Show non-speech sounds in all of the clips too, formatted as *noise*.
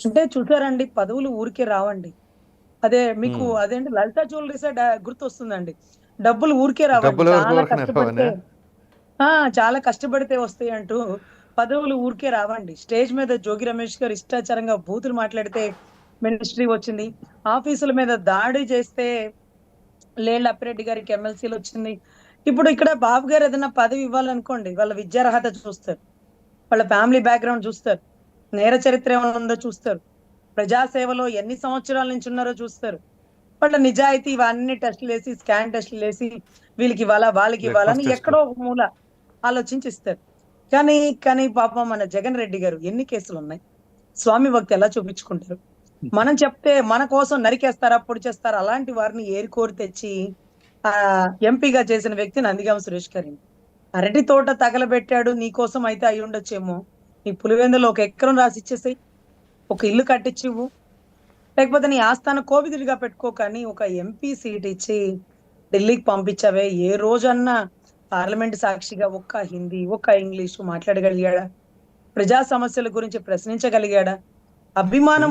అంటే చూసారండి పదవులు ఊరికే రావండి. అదే మీకు. అదేంటి లలిత జ్యువెలరీస్ గుర్తొస్తుందండి. డబ్బులు ఊరికే రావండి. చాలా కష్టపడితే చాలా కష్టపడితే వస్తాయి అంటూ పదవులు ఊరికే రావండి. స్టేజ్ మీద జోగి రమేష్ గారు ఇష్టాచారంగా బూతులు మాట్లాడితే మినిస్ట్రీ వచ్చింది. ఆఫీసుల మీద దాడి చేస్తే లేళ్ళ అప్పిరెడ్డి గారికి ఎమ్మెల్సీలు వచ్చింది. ఇప్పుడు ఇక్కడ బాబు గారు ఏదైనా పదవి ఇవ్వాలనుకోండి వాళ్ళ విద్యార్హత చూస్తారు. వాళ్ళ ఫ్యామిలీ బ్యాక్గ్రౌండ్ చూస్తారు. నేర చరిత్ర ఏమైనా ఉందో చూస్తారు. ప్రజాసేవలో ఎన్ని సంవత్సరాల నుంచి ఉన్నారో చూస్తారు. వాళ్ళ నిజాయితీ ఇవన్నీ టెస్టులు వేసి స్కాన్ టెస్టులు వేసి వీళ్ళకి ఇవ్వాలా వాళ్ళకి ఇవ్వాలని ఎక్కడో ఒక మూల ఆలోచించి ఇస్తారు కానీ కానీ పాపం మన జగన్ రెడ్డి గారు ఎన్ని కేసులు ఉన్నాయి? స్వామి భక్తి ఎలా చూపించుకుంటారు? మనం చెప్తే మన కోసం నరికేస్తారా పొడి చేస్తారా? అలాంటి వారిని ఏరుకోరి తెచ్చి ఆ ఎంపీగా చేసిన వ్యక్తి నందిగామ సురేష్ గారి. అరటి తోట తగలబెట్టాడు నీ కోసం అయితే అయి ఉండొచ్చేమో నీ పులివెందులో ఒక ఎకరం రాసి ఇచ్చేసాయి. ఒక ఇల్లు కట్టించివ్వు లేకపోతే నీ ఆస్థాన కోవిదుడిగా పెట్టుకో కానీ ఒక ఎంపీ సీట్ ఇచ్చి ఢిల్లీకి పంపించావే. ఏ రోజన్నా పార్లమెంట్ సాక్షిగా ఒక్క హిందీ ఒక్క ఇంగ్లీషు మాట్లాడగలిగాడా? ప్రజా సమస్యల గురించి ప్రశ్నించగలిగాడా? అభిమానం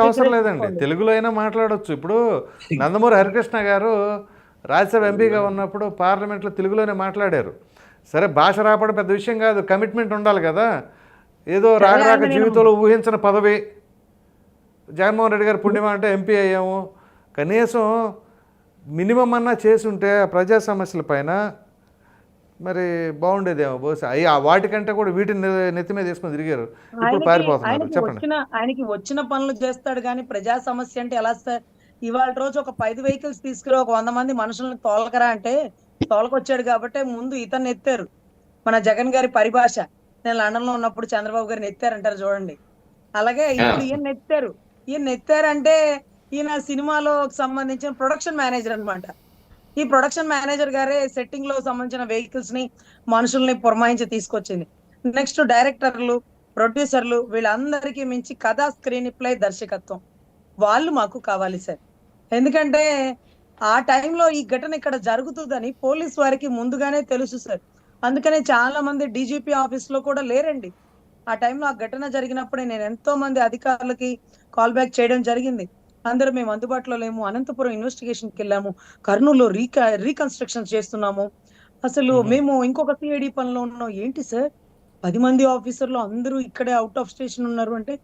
అవసరం లేదండి. తెలుగులో అయినా మాట్లాడొచ్చు. ఇప్పుడు నందమూరి హరికృష్ణ గారు రాజ్యసభ ఎంపీగా ఉన్నప్పుడు పార్లమెంట్లో తెలుగులోనే మాట్లాడారు. సరే భాష రాపడం పెద్ద విషయం కాదు. కమిట్మెంట్ ఉండాలి కదా. ఏదో రాక రాక జీవితంలో ఊహించిన పదవి. జగన్మోహన్ రెడ్డి గారు పుణ్యమా అంటే ఎంపీ అయ్యాము. కనీసం మినిమం అన్నా చేసి ఉంటే ఆ ప్రజా సమస్యల పైన మరి బాగుండేదేమో బహుశా. అయ్యి ఆ వాటికంటే కూడా వీటిని నెత్తి మీద తీసుకొని తిరిగారు. ఇప్పుడు పారిపోతున్నారు. చెప్పండి. వచ్చిన ఆయనకి వచ్చిన పనులు చేస్తాడు కానీ ప్రజా సమస్య అంటే ఎలా సార్? ఇవాళ రోజు ఒక పది వెహికల్స్ తీసుకురా ఒక వంద మంది మనుషులను తోలకరా అంటే తోలకొచ్చాడు కాబట్టి ముందు ఇతన్ని ఎత్తారు. మన జగన్ గారి పరిభాష. నేను లండన్లో ఉన్నప్పుడు చంద్రబాబు గారిని ఎత్తారంటారు చూడండి. అలాగే ఇప్పుడు ఈయన ఎత్తారు. ఈయన ఎత్తారంటే ఈయన సినిమాలో సంబంధించిన ప్రొడక్షన్ మేనేజర్ అన్నమాట. ఈ ప్రొడక్షన్ మేనేజర్ గారే సెట్టింగ్లో సంబంధించిన వెహికల్స్ని మనుషుల్ని పురమాయించి తీసుకొచ్చింది. నెక్స్ట్ డైరెక్టర్లు ప్రొడ్యూసర్లు వీళ్ళందరికీ మించి కథా స్క్రీన్ ప్లే దర్శకత్వం. వాళ్ళు మాకు కావాలి సార్. ఎందుకంటే ఆ టైంలో ఈ ఘటన ఇక్కడ జరుగుతుందని పోలీస్ వారికి ముందుగానే తెలుసు సార్. అందుకనే చాలా మంది డీజీపీ ఆఫీస్లో కూడా లేరండి. ఆ టైంలో ఆ ఘటన జరిగినప్పుడే నేను ఎంతో మంది అధికారులకి కాల్ బ్యాక్ చేయడం జరిగింది. అందరూ మేము అందుబాటులో లేము. అనంతపురం ఇన్వెస్టిగేషన్కి వెళ్ళాము కర్నూలులో రీకా రీకన్స్ట్రక్షన్ చేస్తున్నాము. అసలు మ్మ్. మేము ఇంకొక సిఐడి పనిలో ఉన్నాం. ఏంటి సార్? పది మంది ఆఫీసర్లు అందరూ ఇక్కడే అవుట్ ఆఫ్ స్టేషన్ ఉన్నారు అంటే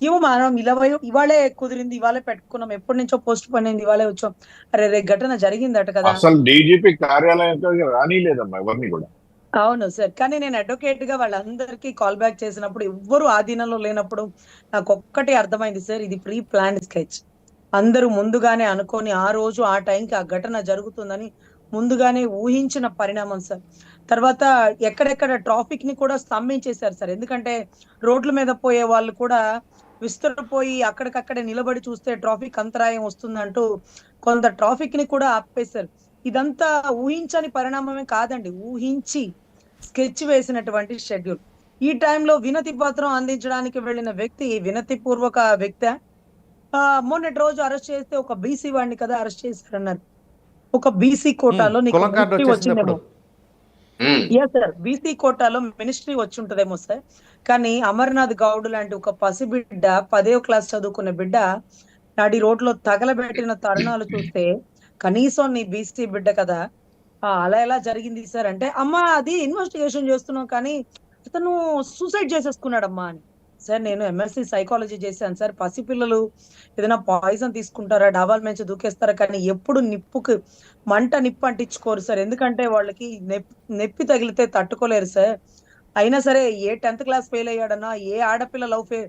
ఏమో మనం ఇలా ఇవాళే కుదిరింది ఇవాళే పెట్టుకున్నాం. ఎప్పటి నుంచో పోస్ట్ పని అయింది ఇవాళే వచ్చాం. అరే రే ఘటన జరిగిందట కదా. అసలు డీజీపీ కార్యాలయం రానిలేదమ్మా ఎవరిని కూడా. అవును సార్. కానీ నేను అడ్వకేట్గా వాళ్ళందరికీ కాల్ బ్యాక్ చేసినప్పుడు ఎవ్వరు ఆధీనంలో లేనప్పుడు నాకు ఒక్కటే అర్థమైంది సార్ ఇది ప్రీ ప్లాన్ స్కెచ్ అందరూ ముందుగానే అనుకొని ఆ రోజు ఆ టైంకి ఆ ఘటన జరుగుతుందని ముందుగానే ఊహించిన పరిణామం సార్. తర్వాత ఎక్కడెక్కడ ట్రాఫిక్ని కూడా స్తంభించేశారు సార్. ఎందుకంటే రోడ్ల మీద పోయే వాళ్ళు కూడా విస్తరిపోయి అక్కడికక్కడే నిలబడి చూస్తే ట్రాఫిక్ అంతరాయం వస్తుందంటూ కొంత ట్రాఫిక్ని కూడా ఆపేశారు. ఇదంతా ఊహించని పరిణామమే కాదండి. ఊహించి స్కెచ్ వేసినటువంటి షెడ్యూల్. ఈ టైంలో వినతి పత్రం అందించడానికి వెళ్ళిన వ్యక్తి వినతి పూర్వక వ్యక్తి మొన్నటి రోజు అరెస్ట్ చేస్తే ఒక బీసీ వాడిని కదా అరెస్ట్ చేశారన్నారు. ఒక బీసీ కోటాలో వచ్చిందేమో. ఎస్ సార్ బీసీ కోటాలో మినిస్ట్రీ వచ్చి ఉంటదేమో సార్ కానీ అమర్నాథ్ గౌడ్ లాంటి ఒక పసిబిడ్డ పదో క్లాస్ చదువుకున్న బిడ్డ నాడి రోడ్లో తగలబెట్టిన తరుణాలు చూస్తే కనీసం నీ బీసీ బిడ్డ కదా. అలా ఎలా జరిగింది సార్? అంటే అమ్మా అది ఇన్వెస్టిగేషన్ చేస్తున్నాం కానీ అతను సూసైడ్ చేసేసుకున్నాడమ్మా అని. సార్ నేను ఎంఎస్సీ సైకాలజీ చేశాను సార్. పసిపిల్లలు ఏదైనా పాయిజన్ తీసుకుంటారా డాబాల నుంచి దూకేస్తారా కానీ ఎప్పుడు నిప్పుకు మంట నిప్పు అంటించుకోరు సార్. ఎందుకంటే వాళ్ళకి నెప్- నొప్పి తగిలితే తట్టుకోలేరు సార్. అయినా సరే ఏ టెన్త్ క్లాస్ ఫెయిల్ అయ్యాడనా ఏ ఆడపిల్ల లవ్ ఫే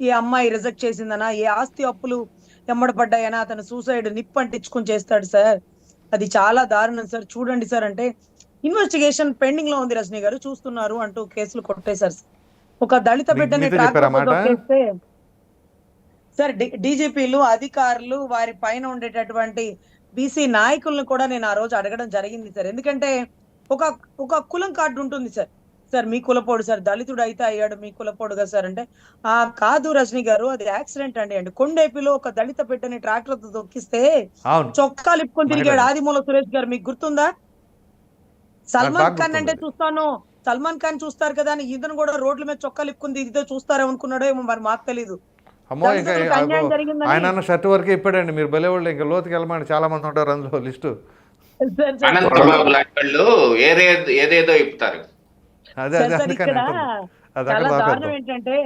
ఏ అమ్మాయి రిజెక్ట్ చేసిందనా ఏ ఆస్తి అప్పులు ఎమ్మడపడ్డాయనా అతను సూసైడ్ నిప్పు అంటించుకుని చేస్తాడు సార్. అది చాలా దారుణం సార్. చూడండి సార్ అంటే ఇన్వెస్టిగేషన్ పెండింగ్లో ఉంది రజనీ గారు చూస్తున్నారు అంటూ కేసులు కొట్టేశారు సార్. ఒక దళిత బిడ్డని సార్ డీజీపీలు అధికారులు వారి పైన ఉండేటటువంటి బీసీ నాయకులను కూడా నేను ఆ రోజు అడగడం జరిగింది సార్. ఎందుకంటే ఒక ఒక కులం కార్డు ఉంటుంది సార్. సార్ మీ కులపోడు సార్ దళితుడు అయితే అయ్యాడు మీ కులపోడుగా సార్ అంటే ఆ కాదు రజనీ గారు అది యాక్సిడెంట్ అండి. అండి కొండేపిలో ఒక దళిత బిడ్డని ట్రాక్టర్తో దొక్కిస్తే అవును చొక్కా లిప్పుకొని తిరిగాడు. ఆదిమూల సురేష్ గారు మీకు గుర్తుందా? సల్మాన్ ఖాన్ అంటే. చూస్తాను. సల్మాన్ ఖాన్ చూస్తారు కదా అని ఇతను కూడా రోడ్ల మీద చొక్కా లిప్పుకుని దిగితే చూస్తారేమో అనుకున్నాడో ఏమో మరి మాకు తెలీదు. అమ్మో ఇంకా ఆయన షర్ట్ వరకే ఇప్పాడండి. మీరు భలేవాళ్ళు ఇంకా లోతుకి వెళ్ళమని చాలా మంది ఉంటారు అందులో లిస్టు. అనంతబాబు లాంటి వాళ్ళు ఏదేదో ఇప్పుతారు. ఇక్కడ చాలా దారుణం ఏంటంటే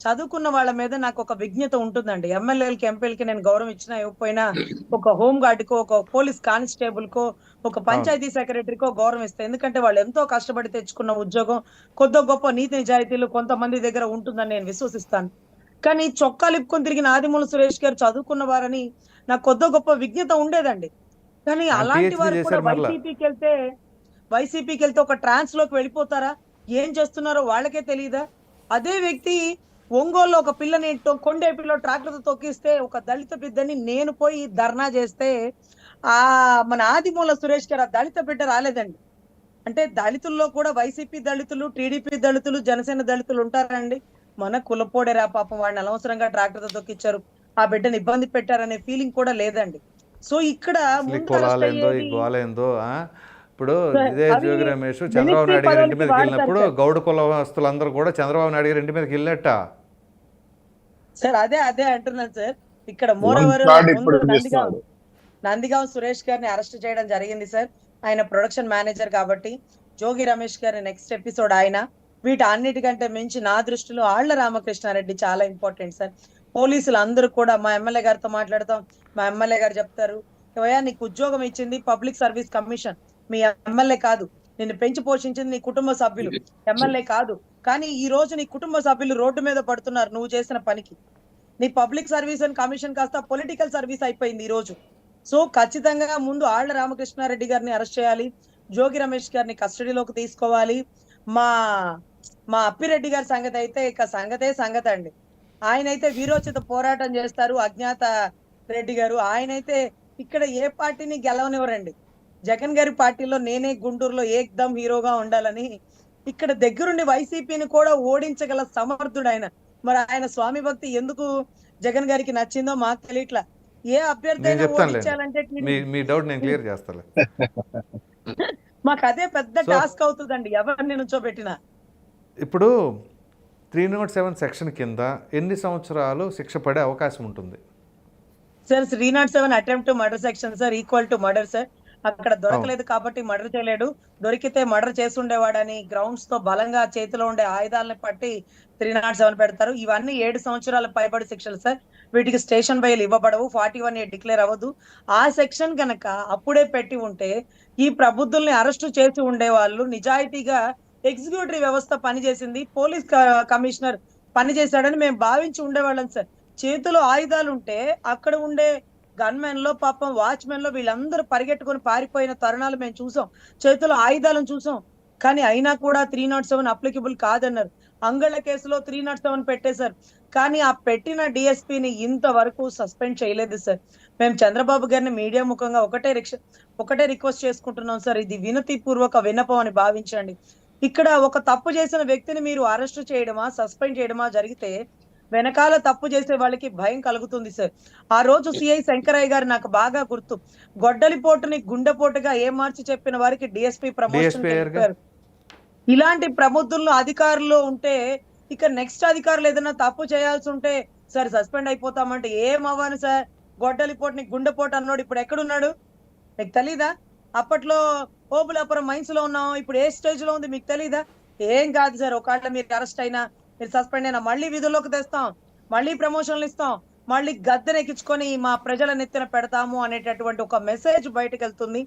చదువుకున్న వాళ్ళ మీద నాకు ఒక విజ్ఞత ఉంటుందండి. ఎమ్మెల్యేలకి ఎంపీలకి నేను గౌరవం ఇచ్చినా ఇవ్వకపోయినా ఒక హోమ్ గార్డ్ కో ఒక పోలీస్ కానిస్టేబుల్ కో ఒక పంచాయతీ సెక్రటరీకో గౌరవం ఇస్తాను ఎందుకంటే వాళ్ళు ఎంతో కష్టపడి తెచ్చుకున్న ఉద్యోగం కొద్ది గొప్ప నీతి నిజాయితీలు కొంతమంది దగ్గర ఉంటుందని నేను విశ్వసిస్తాను. కానీ చొక్కా లిప్పుకొని తిరిగిన ఆదిమూల సురేష్ గారు చదువుకున్న వారని నాకు కొద్ది గొప్ప విజ్ఞత ఉండేదండి. కానీ అలాంటి వారు కూడా. వైసీపీకి వెళ్తే వైసీపీకి వెళ్తే ఒక ట్రాన్స్లోకి వెళ్ళిపోతారా? ఏం చేస్తున్నారో వాళ్ళకే తెలియదా అదే వ్యక్తి ఒంగోలులో ఒక పిల్లని కొండేపిలో ట్రాక్టర్తో తొక్కిస్తే ఒక దళిత బిడ్డని నేను పోయి ధర్నా చేస్తే ఆ మన ఆదిమూల సురేష్ గారు ఆ దళిత బిడ్డ రాలేదండి. అంటే దళితుల్లో కూడా వైసీపీ దళితులు టీడీపీ దళితులు జనసేన దళితులు ఉంటారండి. మన కులపోడేరా పాపం వాడిని అనవసరంగా ట్రాక్టర్తో తొక్కిచ్చారు. ఆ బిడ్డని ఇబ్బంది పెట్టారనే ఫీలింగ్ కూడా లేదండి. సో ఇక్కడ ఇప్పుడు ఇదే జోగి రమేష్ చంద్రబాబు నాయుడు గారి ఇంటి మీదకి వెళ్ళినప్పుడు. గౌడ కులస్తులందరూ కూడా చంద్రబాబు నాయుడు గారి ఇంటి మీదకి వెళ్ళట సార్ అదే అదే అంటున్నాను సార్. ఇక్కడ మోరవర్ నందిగాం సురేష్ గారిని అరెస్ట్ చేయడం జరిగింది సార్. ఆయన ప్రొడక్షన్ మేనేజర్ కాబట్టి జోగి రమేష్ గారి నెక్స్ట్ ఎపిసోడ్ ఆయన. వీటి అన్నిటికంటే మించి నా దృష్టిలో ఆళ్ళ రామకృష్ణారెడ్డి చాలా ఇంపార్టెంట్ సార్. పోలీసులు అందరూ కూడా మా ఎమ్మెల్యే గారితో మాట్లాడతాం. మా ఎమ్మెల్యే గారు చెప్తారు ఏవయ్యా నీకు ఉద్యోగం ఇచ్చింది పబ్లిక్ సర్వీస్ కమిషన్. మీ ఎమ్మెల్యే కాదు. నిన్ను పెంచి పోషించింది నీ కుటుంబ సభ్యులు. ఎమ్మెల్యే కాదు. కానీ ఈ రోజు నీ కుటుంబ సభ్యులు రోడ్డు మీద పడుతున్నారు నువ్వు చేసిన పనికి. నీ పబ్లిక్ సర్వీస్ అండ్ కమిషన్ కాస్త పొలిటికల్ సర్వీస్ అయిపోయింది ఈ రోజు. సో ఖచ్చితంగా ముందు ఆళ్ళ రామకృష్ణారెడ్డి గారిని అరెస్ట్ చేయాలి. జోగి రమేష్ గారిని కస్టడీలోకి తీసుకోవాలి. మా మా అప్పిరెడ్డి గారి సంగతి అయితే ఇక సంగతే సంగతి అండి. ఆయన అయితే వీరోచిత పోరాటం చేస్తారు అజ్ఞాత రెడ్డి గారు. ఆయన అయితే ఇక్కడ ఏ పార్టీని గెలవనివ్వరండి. జగన్ గారి పార్టీలో నేనే గుంటూరులో ఏకదమ్ హీరోగా ఉండాలని ఇక్కడ దగ్గరుండి వైసీపీని కూడా ఓడించగల సమర్థుడు ఆయన. మరి ఆయన స్వామి భక్తి ఎందుకు జగన్ గారికి నచ్చిందో మాకు తెలియట్లా. ఏ అభ్యర్థి అయినా చెప్తానులే. ఓడించాలంటే మీ మీ డౌట్ నేను క్లియర్ చేస్తాలే. *laughs* మాకు అదే పెద్ద టాస్క్ అవుతుందండి. ఎవరిని నుంచోబెట్టినా. ఇప్పుడు త్రీ నాట్ సెవెన్ సెక్షన్ కింద ఎన్ని సంవత్సరాలు శిక్ష పడే అవకాశం ఉంటుంది? Sir three nought seven attempt murder section sir equal to murder sir. అక్కడ దొరకలేదు కాబట్టి మర్డర్ చేయలేడు. దొరికితే మర్డర్ చేసి ఉండేవాడని గ్రౌండ్స్తో బలంగా చేతిలో ఉండే ఆయుధాలను పట్టి త్రీ నాట్ సెవెన్ పెడతారు. ఇవన్నీ ఏడు సంవత్సరాల పైబడి శిక్షలు సార్. వీటికి స్టేషన్ బయలు ఇవ్వబడవు. ఫార్టీ వన్ ఏ డిక్లేర్ అవ్వదు. ఆ సెక్షన్ కనుక అప్పుడే పెట్టి ఉంటే ఈ ప్రబుద్ధుల్ని అరెస్టు చేసి ఉండేవాళ్ళు నిజాయితీగా ఎగ్జిక్యూటివ్ వ్యవస్థ పనిచేసింది. పోలీస్ కమిషనర్ పనిచేశాడని మేము భావించి ఉండేవాళ్ళం సార్. చేతిలో ఆయుధాలు ఉంటే అక్కడ ఉండే గన్మెన్లో పాపం వాచ్మెన్లో వీళ్ళందరూ పరిగెట్టుకొని పారిపోయిన తరుణాలు మేము చూసాం. చేతిలో ఆయుధాలను చూసాం. కానీ అయినా కూడా త్రీ నాట్ సెవెన్ అప్లికబుల్ కాదన్నారు. అంగళ్ళ కేసులో త్రీ నాట్ సెవెన్ పెట్టేశారు. కానీ ఆ పెట్టిన డిఎస్పీని ఇంతవరకు సస్పెండ్ చేయలేదు సార్. మేము చంద్రబాబు గారిని మీడియా ముఖంగా ఒకటే రిక్ష ఒకటే రిక్వెస్ట్ చేసుకుంటున్నాం సార్. ఇది వినతి పూర్వక విన్నపం అని భావించండి. ఇక్కడ ఒక తప్పు చేసిన వ్యక్తిని మీరు అరెస్ట్ చేయడమా సస్పెండ్ చేయడమా జరిగితే వెనకాల తప్పు చేసే వాళ్ళకి భయం కలుగుతుంది సార్ ఆ రోజు సిఐ శంకరయ్య గారు నాకు బాగా గుర్తు. గొడ్డలిపోటుని గుండెపోటుగా ఏ మార్చి చెప్పిన వారికి డిఎస్పీ ప్రమోషన్ ఇలాంటి ప్రబుద్ధుల్లో అధికారులు ఉంటే ఇక నెక్స్ట్ అధికారులు ఏదైనా తప్పు చేయాల్సి ఉంటే సార్ సస్పెండ్ అయిపోతామంటే ఏం అవ్వను సార్ గొడ్డలిపోటుని గుండెపోటు అన్నాడు ఇప్పుడు ఎక్కడున్నాడు? మీకు తెలీదా? అప్పట్లో ఓబులాపురం మైన్స్లో ఉన్నాం ఇప్పుడు ఏ స్టేజ్లో ఉంది మీకు తెలీదా? ఏం కాదు సార్ ఒకవేళ మీరు అరెస్ట్ అయినా మీరు సస్పెండ్ అయినా మళ్ళీ విధుల్లోకి తెస్తాం మళ్ళీ ప్రమోషన్లు ఇస్తాం మళ్ళీ గద్దెనెక్కించుకొని మా ప్రజల నెత్తిన పెడతాము అనేటటువంటి ఒక మెసేజ్ బయటకు వెళ్తుంది